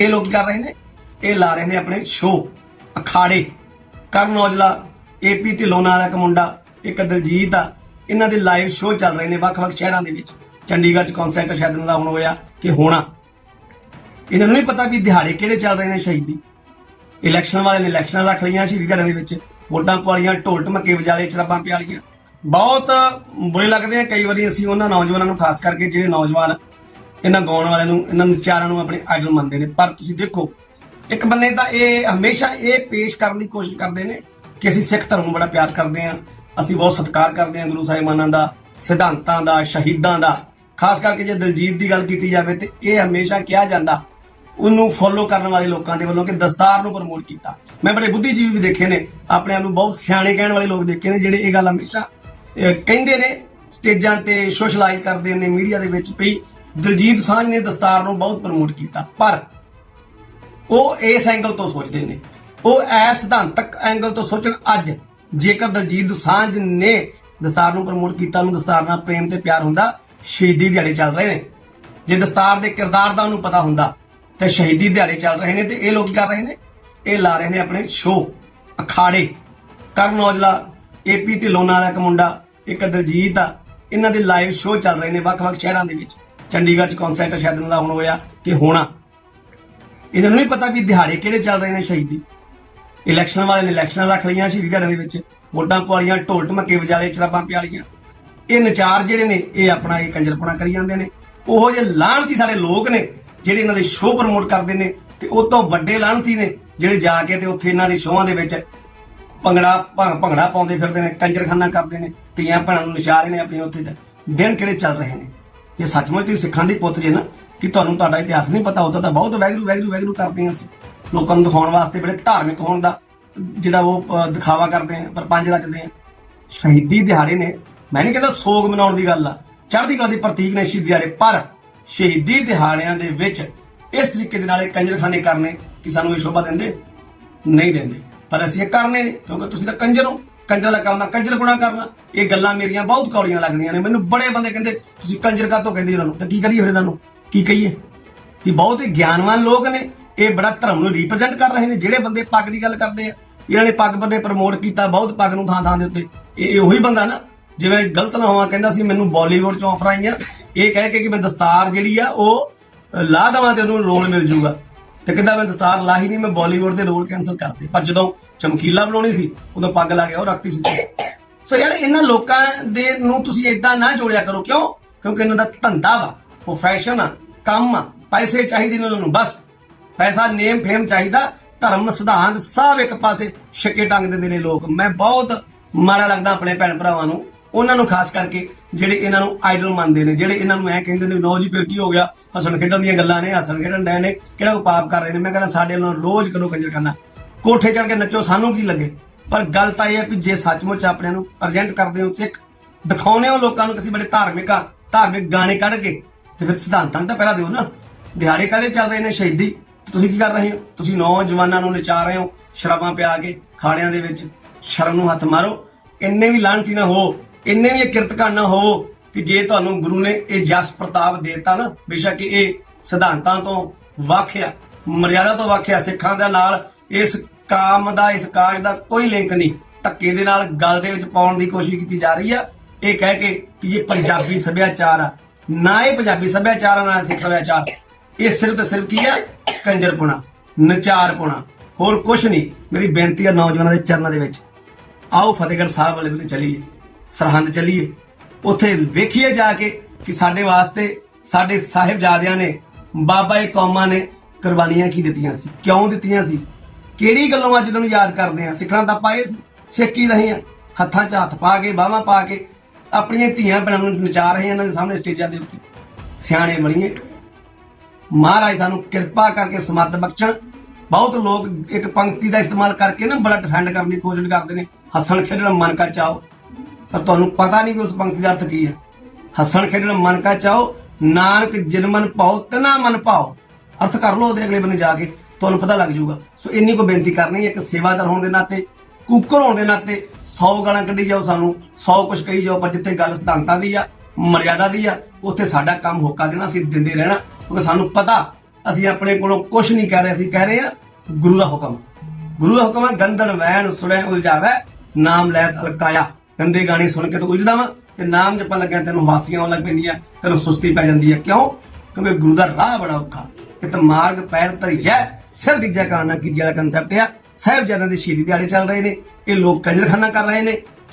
ਇਹ ਲੋਕ ਕਰ ਰਹੇ ਨੇ? ਇਹ ਲਾ ਰਹੇ ਨੇ ਆਪਣੇ ਸ਼ੋ ਅਖਾੜੇ। ਕਰਨ ਔਜਲਾ ਏਪੀ ਢਿੱਲੋਂ ਨਾਲ ਇੱਕ ਮੁੰਡਾ, ਇੱਕ ਦਲਜੀਤ ਆ। ਇਹਨਾਂ ਦੇ ਲਾਈਵ ਸ਼ੋਅ ਚੱਲ ਰਹੇ ਨੇ ਵੱਖ-ਵੱਖ ਸ਼ਹਿਰਾਂ ਦੇ ਵਿੱਚ। ਚੰਡੀਗੜ੍ਹ ਚ ਕਨਸਰਟ ਸ਼ਾਇਦ ਇਹਨਾਂ ਦਾ ਹੁਣ ਹੋਇਆ ਕਿ ਹੋਣਾ। ਇਹਨਾਂ ਨੂੰ ਨਹੀਂ ਪਤਾ ਵੀ ਦਿਹਾੜੇ ਕਿਹੜੇ ਚੱਲ ਰਹੇ ਨੇ ਸ਼ਹੀਦੀ। ਇਲੈਕਸ਼ਨ ਵਾਲੇ ਨੇ ਇਲੈਕਸ਼ਨਾਂ ਰੱਖ ਲਈਆਂ ਸ਼ਹੀਦੀ ਦਿਹਾੜਿਆਂ ਦੇ ਵਿੱਚ। ਵੋਟਾਂ ਪਵਾਲੀਆਂ ਢੋਲ ਢਮੱਕੇ ਵਜਾਲੇ, ਚਰਾਬਾਂ ਪਿਆਲੀਆਂ ਬਹੁਤ ਬੁਰੇ ਲੱਗਦੇ ਆ ਕਈ ਵਾਰੀ ਅਸੀਂ ਉਹਨਾਂ ਨੌਜਵਾਨਾਂ ਨੂੰ, ਖਾਸ ਕਰਕੇ ਜਿਹੜੇ ਨੌਜਵਾਨ ਇਹਨਾਂ ਗਾਉਣ ਵਾਲਿਆਂ ਨੂੰ, ਇਹਨਾਂ ਵਿਚਾਰਾਂ ਨੂੰ ਆਪਣੇ ਆਈਡਲ ਮੰਨਦੇ ਨੇ। ਪਰ ਤੁਸੀਂ ਦੇਖੋ, ਇੱਕ ਬੰਨੇ ਤਾਂ ਇਹ ਹਮੇਸ਼ਾ ਇਹ ਪੇਸ਼ ਕਰਨ ਦੀ ਕੋਸ਼ਿਸ਼ ਕਰਦੇ ਨੇ ਕਿ ਅਸੀਂ ਸਿੱਖ ਧਰਮ ਨੂੰ ਬੜਾ ਪਿਆਰ ਕਰਦੇ ਹਾਂ, ਅਸੀਂ ਬਹੁਤ ਸਤਿਕਾਰ ਕਰਦੇ ਹਾਂ ਗੁਰੂ ਸਾਹਿਬਾਨਾਂ ਦਾ, ਸਿਧਾਂਤਾਂ ਦਾ, ਸ਼ਹੀਦਾਂ ਦਾ। ਖਾਸ ਕਰਕੇ ਜੇ ਦਲਜੀਤ ਦੀ ਗੱਲ ਕੀਤੀ ਜਾਵੇ ਤੇ ਇਹ ਹਮੇਸ਼ਾ ਕਿਹਾ ਜਾਂਦਾ, ਉਹਨੂੰ ਫੋਲੋ ਕਰਨ ਵਾਲੇ ਲੋਕਾਂ ਦੇ ਵੱਲੋਂ ਕਿ ਦਸਤਾਰ ਨੂੰ ਪ੍ਰਮੋਟ ਕੀਤਾ। ਮੈਂ ਬੜੇ ਬੁੱਧੀਜੀਵੀ ਵੀ ਦੇਖੇ ਨੇ, ਆਪਣੇ ਆਪ ਨੂੰ ਬਹੁਤ ਸਿਆਣੇ ਕਹਿਣ ਵਾਲੇ ਲੋਕ ਦੇਖੇ ਨੇ, ਜਿਹੜੇ ਇਹ ਗੱਲ ਹਮੇਸ਼ਾ ਕਹਿੰਦੇ ਨੇ, ਸਟੇਜਾਂ ਤੇ ਸੋਸ਼ਲਾਈਜ਼ ਕਰਦੇ ਨੇ ਮੀਡੀਆ ਦੇ ਵਿੱਚ ਪਈ ਦਲਜੀਤ ਸਾਂਝ ਨੇ ਦਸਤਾਰ ਨੂੰ ਬਹੁਤ ਪ੍ਰਮੋਟ ਕੀਤਾ, ਪਰ ਉਹ ਇਸ ਐਂਗਲ ਤੋਂ ਸੋਚਦੇ ਨੇ, ਉਹ ਐਸ ਸਿਧਾਂਤਕ ਐਂਗਲ ਤੋਂ ਸੋਚਣ ਅੱਜ, ਜੇਕਰ ਦਲਜੀਤ ਸਾਂਝ ਨੇ ਦਸਤਾਰ ਨੂੰ ਪ੍ਰਮੋਟ ਕੀਤਾ, ਉਹਨੂੰ ਦਸਤਾਰ ਨਾਲ ਪ੍ਰੇਮ ਤੇ ਪਿਆਰ ਹੁੰਦਾ, ਸ਼ਹੀਦੀ ਦਿਹਾੜੇ ਚੱਲ ਰਹੇ ਨੇ। ਜੇ ਦਸਤਾਰ ਦੇ ਕਿਰਦਾਰ ਦਾ ਉਹਨੂੰ ਪਤਾ ਹੁੰਦਾ, ਤੇ ਸ਼ਹੀਦੀ ਦਿਹਾੜੇ ਚੱਲ ਰਹੇ ਨੇ ਤੇ ਇਹ ਲੋਕ ਕਰ ਰਹੇ ਨੇ? ਇਹ ਲਾ ਰਹੇ ਨੇ ਆਪਣੇ ਸ਼ੋਅ, ਅਖਾੜੇ। ਕਰਨ ਔਜਲਾ ਏਪੀ ਢਿੱਲੋਂ ਨਾਲ ਦਾ ਇੱਕ ਮੁੰਡਾ, ਇੱਕ ਦਲਜੀਤ ਆ, ਇਹਨਾਂ ਦੇ ਲਾਈਵ ਸ਼ੋਅ ਚੱਲ ਰਹੇ ਨੇ ਵੱਖ-ਵੱਖ ਸ਼ਹਿਰਾਂ ਦੇ ਵਿੱਚ। ਚੰਡੀਗੜ੍ਹ ਚ ਕਨਸਰਟ ਸ਼ਾਇਦ ਇਹਨਾਂ ਦਾ ਹੁਣ ਹੋਇਆ ਕਿ ਹੋਣਾ। ਇਹਨਾਂ ਨੂੰ ਨਹੀਂ ਪਤਾ ਵੀ ਦਿਹਾੜੇ ਕਿਹੜੇ ਚੱਲ ਰਹੇ ਨੇ ਸ਼ਹੀਦੀ। ਇਲੈਕਸ਼ਨ ਵਾਲੇ ਨੇ ਇਲੈਕਸ਼ਨਾਂ ਰੱਖ ਲਈਆਂ ਸ਼ਹੀਦੀ ਦਿਹਾੜਿਆਂ ਦੇ ਵਿੱਚ। ਵੋਟਾਂ ਪਵਾਲੀਆਂ, ਢੋਲ ਢਮੱਕੇ ਵਜਾਲੇ ਚਰਾਬਾਂ ਪਿਆਲੀਆਂ ਇਹ ਨਚਾਰ ਜਿਹੜੇ ਨੇ, ਇਹ ਆਪਣਾ ਇਹ ਕੰਜਰਪਣਾ ਕਰੀ ਜਾਂਦੇ ਨੇ। ਉਹੋ ਜਿਹੇ ਲਾਹਣਤੀ ਸਾਡੇ ਲੋਕ ਨੇ, ਜਿਹੜੇ ਇਹਨਾਂ ਦੇ ਸ਼ੋਅ ਪ੍ਰਮੋਟ ਕਰਦੇ ਨੇ ਤੇ ਉਹ ਤੋਂ ਵੱਡੇ ਲਾਹਣਤੀ ਨੇ, ਜਿਹੜੇ ਜਾ ਕੇ ਤੇ ਉੱਥੇ ਇਹਨਾਂ ਦੇ ਸ਼ੋਆਂ ਦੇ ਵਿੱਚ ਭੰਗੜਾ ਭੰਗ- ਭੰਗੜਾ ਪਾਉਂਦੇ ਫਿਰਦੇ ਨੇ, ਕੰਜਰਖਾਨਾ ਕਰਦੇ ਨੇ, ਧੀਆਂ ਭੈਣਾਂ ਨੂੰ ਨਚਾ ਰਹੇ ਨੇ ਆਪਣੀ ਉੱਥੇ। ਦੇ ਦਿਨ ਕਿਹੜੇ ਚੱਲ ਰਹੇ ਨੇ? ਜੇ ਸੱਚਮੁੱਚ ਤੁਸੀਂ ਸਿੱਖਾਂ ਦੇ ਪੁੱਤ ਜੇ ਨਾ, ਕਿ ਤੁਹਾਨੂੰ ਤੁਹਾਡਾ ਇਤਿਹਾਸ ਨਹੀਂ ਪਤਾ ਹੁੰਦਾ, ਤਾਂ ਬਹੁਤ ਵੈਗਰੂ ਵੈਗਰੂ ਵੈਗਰੂ ਕਰਦੇ ਹਾਂ ਅਸੀਂ ਲੋਕਾਂ ਨੂੰ ਦਿਖਾਉਣ ਵਾਸਤੇ ਬੜੇ ਧਾਰਮਿਕ ਹੋਣ ਦਾ ਜਿਹੜਾ ਉਹ ਦਿਖਾਵਾ ਕਰਦੇ ਆ ਪਰ ਪੰਜ ਰਚਦੇ ਆ। ਸ਼ਹੀਦੀ ਦਿਹਾੜੇ ਨੇ। ਮੈਂ ਨਹੀਂ ਕਹਿੰਦਾ ਸੋਗ ਮਨਾਉਣ ਦੀ ਗੱਲ ਆ, ਚੜ੍ਹਦੀ ਕਲਾ ਦੇ ਪ੍ਰਤੀਕ ਨੇ ਸ਼ਹੀਦੀ ਦਿਹਾੜੇ, ਪਰ ਸ਼ਹੀਦੀ ਦਿਹਾੜਿਆਂ ਦੇ ਵਿੱਚ ਇਸ ਤਰੀਕੇ ਦੇ ਨਾਲ ਇਹ ਕੰਜਰਖਾਨੇ ਕਰਨੇ ਕਿ ਸਾਨੂੰ ਇਹ ਸ਼ੋਭਾ ਦਿੰਦੇ? ਨਹੀਂ ਦਿੰਦੇ। ਪਰ ਅਸੀਂ ਇਹ ਕਰਨੇ ਨੇ, ਕਿਉਂਕਿ ਤੁਸੀਂ ਤਾਂ ਕੰਜਰ ਹੋ। ਕੰਜਰ ਦਾ ਕੰਮ ਆ, ਕੰਜਰ ਗੁਣਾ ਕਰਨਾ। ਇਹ ਗੱਲਾਂ ਮੇਰੀਆਂ ਬਹੁਤ ਕੌੜੀਆਂ ਲੱਗਦੀਆਂ ਨੇ। ਮੈਨੂੰ ਬੜੇ ਬੰਦੇ ਕਹਿੰਦੇ, ਤੁਸੀਂ ਕੰਜਰ ਕਾਤੋਂ ਕਹਿੰਦੇ ਉਹਨਾਂ ਨੂੰ? ਤਾਂ ਕੀ ਕਰੀਏ ਫਿਰ ਇਹਨਾਂ ਨੂੰ? ਕੀ ਕਹੀਏ? ਕਿ ਬਹੁਤ ਹੀ ਗਿਆਨਵਾਨ ਲੋਕ ਨੇ। ਇਹ ਬੜਾ ਧਰਮ ਨੂੰ ਰਿਪਰੈਜ਼ੈਂਟ ਕਰ ਰਹੇ ਨੇ। ਜਿਹੜੇ ਬੰਦੇ ਪੱਗ ਦੀ ਗੱਲ ਕਰਦੇ ਆ, ਇਹਨਾਂ ਨੇ ਪੱਗ ਬੰਦੇ ਪ੍ਰਮੋਟ ਕੀਤਾ, ਬਹੁਤ ਪੱਗ ਨੂੰ ਥਾਂ ਥਾਂ ਦੇ ਉੱਤੇ। ਇਹ ਉਹੀ ਬੰਦਾ ਨਾ, ਜਿਵੇਂ ਗਲਤ ਨਾ ਹੋਵਾਂ, ਕਹਿੰਦਾ ਸੀ, ਮੈਨੂੰ ਬਾਲੀਵੁੱਡ ਚੋਂ ਆਫਰ ਆਈਆਂ। ਇਹ ਕਹਿ ਕੇ ਕਿ ਮੈਂ ਦਸਤਾਰ ਜਿਹੜੀ ਆ, ਉਹ ਲਾ ਦੇਵਾਂ ਤੇ ਉਹਨੂੰ ਰੋਲ ਮਿਲ ਜੂਗਾ। ਤੇ ਕਹਿੰਦਾ ਮੈਂ ਦਸਤਾਰ ਲਾ ਹੀ ਨਹੀਂ, ਮੈਂ ਬਾਲੀਵੁੱਡ ਦੇ ਰੋਲ ਕੈਨਸਲ ਕਰਤੇ। ਪਰ ਜਦੋਂ ਚਮਕੀਲਾ ਬਣਾਉਣੀ ਸੀ, ਉਦੋਂ ਪੱਗ ਲਾ ਕੇ ਉਹ ਰੱਖਤੀ ਸੀ। ਸੋ ਯਾਰ, ਇਹਨਾਂ ਲੋਕਾਂ ਦੇ ਨੂੰ ਤੁਸੀਂ ਇਦਾਂ ਨਾ ਜੋੜਿਆ ਕਰੋ। ਕਿਉਂ? ਕਿਉਂਕਿ ਇਹਨਾਂ ਦਾ ਧੰਦਾ ਵਾ ਪ੍ਰੋਫੈਸ਼ਨ ਆ, ਕੰਮ ਆ, ਪੈਸੇ ਚਾਹੀਦੇ ਨੇ ਉਹਨਾਂ ਨੂੰ, ਬਸ। ਪੈਸਾ ਨੇਮ ਫੇਮ ਚਾਹੀਦਾ, ਧਰਮ, ਸਿਧਾਂਤ, ਸਭ ਇੱਕ ਪਾਸੇ ਛੱਕੇ ਟੰਗ ਦਿੰਦੇ ਨੇ ਲੋਕ। ਮੈਂ ਬਹੁਤ ਮਾੜਾ ਲੱਗਦਾ ਆਪਣੇ ਭੈਣ ਭਰਾਵਾਂ ਨੂੰ। ਉਹਨਾਂ ਨੂੰ ਖਾਸ ਕਰਕੇ ਜਿਹੜੇ ਇਹਨਾਂ ਨੂੰ ਆਈਡਲ ਮੰਨਦੇ ਨੇ, ਜਿਹੜੇ ਇਹਨਾਂ ਨੂੰ ਐ ਕਹਿੰਦੇ ਨੇ ਲੋ ਜੀ ਫਿਰ ਹੋ ਗਿਆ, ਹਸਣ ਖੇਡਣ ਦੀਆਂ ਗੱਲਾਂ ਨੇ, ਹਸਣ ਖੇਡਣ ਡੈ ਨੇ, ਕਿਹੜਾ ਕੋ ਪਾਪ ਕਰ ਰਹੇ ਨੇ। ਮੈਂ ਕਹਿੰਦਾ ਸਾਡੇ ਨਾਲ ਰੋਜ਼ ਕਰੋ ਕੰਜਰ ਕਰਨਾ ਕੋਠੇ ਚੜ ਕੇ ਨੱਚੋ, ਸਾਨੂੰ ਕੀ ਲੱਗੇ? ਪਰ ਗੱਲ ਤਾਂ ਇਹ ਹੈ ਵੀ ਜੇ ਸੱਚਮੁੱਚ ਆਪਣੇ ਨੂੰ ਪ੍ਰੈਜ਼ੈਂਟ ਕਰਦੇ ਹੋ ਸਿੱਖ ਦਿਖਾਉਨੇ ਹੋ ਲੋਕਾਂ ਨੂੰ ਕਿਸੇ ਬੜੇ ਧਾਰਮਿਕ ਆ, ਧਾਰਮਿਕ ਗਾਣੇ ਕੱਢ ਕੇ, ਤੇ ਫਿਰ ਸਿਧਾਂਤਾਂ ਨੂੰ ਤਾਂ ਪਹਿਰਾ ਦਿਓ ਨਾ। ਦਿਹਾੜੇ ਕਾਹਦੇ ਚੱਲ ਰਹੇ ਨੇ ਸ਼ਹੀਦੀ? ਤੁਸੀਂ ਕੀ ਕਰ ਰਹੇ ਹੋ? ਤੁਸੀਂ ਨੌਜਵਾਨਾਂ ਨੂੰ ਨਚਾ ਰਹੇ ਹੋ, ਸ਼ਰਾਬਾਂ ਪਿਆ ਕੇ, ਖਾੜਿਆਂ ਦੇ ਵਿੱਚ ਸ਼ਰਮ ਨੂੰ ਹੱਥ ਮਾਰੋ। ਇੰਨੇ ਵੀ ਲਾਂਤੀ ਨਾ ਹੋ। ਇੰਨੇ ਵੀ ਇਹ ਕਿਰਤਕਾਨ ਨਾ ਹੋ ਕਿ ਜੇ ਤੁਹਾਨੂੰ ਗੁਰੂ ਨੇ ਇਹ ਜਸ ਪ੍ਰਤਾਪ ਦੇਤਾ ਨਾ, ਬੇਸ਼ੱਕ ਇਹ ਸਿਧਾਂਤਾਂ ਤੋਂ ਵਾਖਿਆ ਮਰਿਆਦਾ ਤੋਂ ਵਾਖਿਆ ਸਿੱਖਾਂ ਦੇ ਨਾਲ ਇਸ ਕਾਮ ਦਾ, ਇਸ ਕਾਜ ਦਾ ਕੋਈ ਲਿੰਕ ਨਹੀਂ। ਧੱਕੇ ਦੇ ਨਾਲ ਗੱਲ ਦੇ ਵਿੱਚ ਪਾਉਣ ਦੀ ਕੋਸ਼ਿਸ਼ ਕੀਤੀ ਜਾ ਰਹੀ ਆ। ਇਹ ਕਹਿ ਕੇ ਕਿ ਇਹ ਪੰਜਾਬੀ ਸੱਭਿਆਚਾਰ ਆ। ਨਾ ਇਹ ਪੰਜਾਬੀ ਸੱਭਿਆਚਾਰ ਆ ਨਾ ਸਿੱਖ ਸੱਭਿਆਚਾਰ। ਇਹ ਸਿਰਫ ਤੇ ਸਿਰਫ ਕੀ ਆ? ਕੰਜਰਪੁਣਾ ਨਚਾਰਪੁਣਾ ਹੋਰ ਕੁਝ ਨਹੀਂ। ਮੇਰੀ ਬੇਨਤੀ ਆ ਨੌਜਵਾਨਾਂ ਦੇ ਚਰਨਾਂ ਦੇ ਵਿੱਚ। ਆਓ ਫਤਿਹਗੜ੍ਹ ਸਾਹਿਬ ਵਾਲੇ ਵੱਲ ਚਲੀਏ। ਸਰਹੰਦ ਚੱਲੀਏ। ਉੱਥੇ ਵੇਖੀਏ ਜਾ ਕੇ ਕਿ ਸਾਡੇ ਵਾਸਤੇ, ਸਾਡੇ ਸਾਹਿਬਜ਼ਾਦਿਆਂ ਨੇ, ਬਾਬਾ ਇਹ ਕੌਮਾਂ ਨੇ ਕੁਰਬਾਨੀਆਂ ਕੀ ਦਿੱਤੀਆਂ ਸੀ, ਕਿਉਂ ਦਿੱਤੀਆਂ ਸੀ? ਕਿਹੜੀ ਗੱਲੋਂ ਅੱਜ ਇਹਨਾਂ ਨੂੰ ਯਾਦ ਕਰਦੇ ਆ ਸਿੱਖਣਾ ਤਾਂ ਪਾਏ ਸਿੱਖ ਹੀ ਰਹੇ ਆ ਹੱਥਾਂ 'ਚ ਹੱਥ ਪਾ ਕੇ, ਬਾਹਾਂ ਪਾ ਕੇ, ਆਪਣੀਆਂ ਧੀਆਂ ਭੈਣਾਂ ਨੂੰ ਨਚਾ ਰਹੇ ਇਹਨਾਂ ਦੇ ਸਾਹਮਣੇ ਸਟੇਜਾਂ ਦੇ ਉੱਤੇ। ਸਿਆਣੇ ਬਣੀਏ। ਮਹਾਰਾਜ ਸਾਨੂੰ ਕਿਰਪਾ ਕਰਕੇ ਸਮੱਤ ਬਖਸ਼ਣ। ਬਹੁਤ ਲੋਕ ਇੱਕ ਪੰਕਤੀ ਦਾ ਇਸਤੇਮਾਲ ਕਰਕੇ ਨਾ ਬੜਾ ਡਿਫੈਂਡ ਕਰਨ ਦੀ ਕੋਸ਼ਿਸ਼ ਕਰਦੇ ਨੇ। ਹੱਸਣ ਖੇਡਣ, ਮਨ ਕਾ ਚਾਓ। ਪਰ ਤੁਹਾਨੂੰ ਪਤਾ ਨਹੀਂ ਵੀ ਉਸ ਪੰਕਤੀ ਦਾ ਅਰਥ ਕੀ ਹੈ। ਹੱਸਣ ਖੇਡਣ ਮਨ ਕਾ ਚਾਓ, ਨਾਨਕ ਜਨਮਨ ਪਾਓ, ਤਨਾ ਮਨ ਪਾਓ। ਅਰਥ ਕਰ ਲਓ ਉਹਦੇ ਅਗਲੇ ਬੰਨੇ ਜਾ ਕੇ, ਤੁਹਾਨੂੰ ਪਤਾ ਲੱਗ ਜਾਊਗਾ। ਸੋ ਇੰਨੀ ਕੋ ਬੇਨਤੀ ਕਰਨੀ ਹੈ ਕਿ ਸੇਵਾਦਾਰ ਹੋਣ ਦੇ ਨਾਤੇ ਕੁੱਕਰ ਹੋਣ ਦੇ ਨਾਤੇ 100 ਗਾਲਾਂ ਕੱਢੀ ਜਾਓ ਸਾਨੂੰ 100 ਕੁਝ ਕਹੀ ਜਾਓ, ਪਰ ਜਿੱਥੇ ਗੱਲ ਸਿਧਾਂਤਾਂ ਦੀ ਆ, ਮਰਿਆਦਾ ਦੀ ਆ, ਉੱਥੇ ਸਾਡਾ ਕੰਮ ਹੋਕਾ ਦੇਣਾ, ਅਸੀਂ ਦਿੰਦੇ ਰਹਿਣਾ, ਕਿਉਂਕਿ ਸਾਨੂੰ ਪਤਾ, ਅਸੀਂ ਆਪਣੇ ਕੋਲੋਂ ਕੁਝ ਨਹੀਂ ਕਹਿ ਰਹੇ, ਅਸੀਂ ਕਹਿ ਰਹੇ ਆ, ਗੁਰੂ ਦਾ ਹੁਕਮ। ਗੁਰੂ ਦਾ ਹੁਕਮ ਹੈ ਗੰਦਨ ਵੈਣ, ਸੁਣੇ, ਉਲਝਾਵੇ, ਨਾਮ ਲੈ ਤਲਕਾਇਆ ਗੰਦੇ ਗਾਣੇ ਸੁਣ ਕੇ ਤੂੰ ਉਲਝਦਾ ਵਾ ਤੇ ਨਾਮ ਜਪਣ ਲੱਗਿਆ ਤੈਨੂੰ ਵਾਸੀਆਂ ਆਉਣ ਲੱਗ ਪੈਂਦੀਆਂ, ਤੈਨੂੰ ਸੁਸਤੀ ਪੈ ਜਾਂਦੀ ਹੈ। ਕਿਉਂ? ਕਿਉਂਕਿ ਗੁਰੂ ਦਾ ਰਾਹ ਬੜਾ ਔਖਾ। ਕਿ ਮਾਰਗ, ਪੈਰ ਧਰੀ ਜੈ ਸਿਰ ਦਿਜਾ ਕਾਣਾ ਕੀ ਜਿਹੜਾ ਕਨਸੈਪਟ ਆ। ਸਾਹਿਬਜ਼ਾਦਿਆਂ ਦੇ ਸ਼ਹੀਦੀ ਦਿਹਾੜੇ ਚੱਲ ਰਹੇ ਨੇ। ਇਹ ਲੋਕ ਕਜਰਖਾਨਾ ਕਰ ਰਹੇ ਨੇ।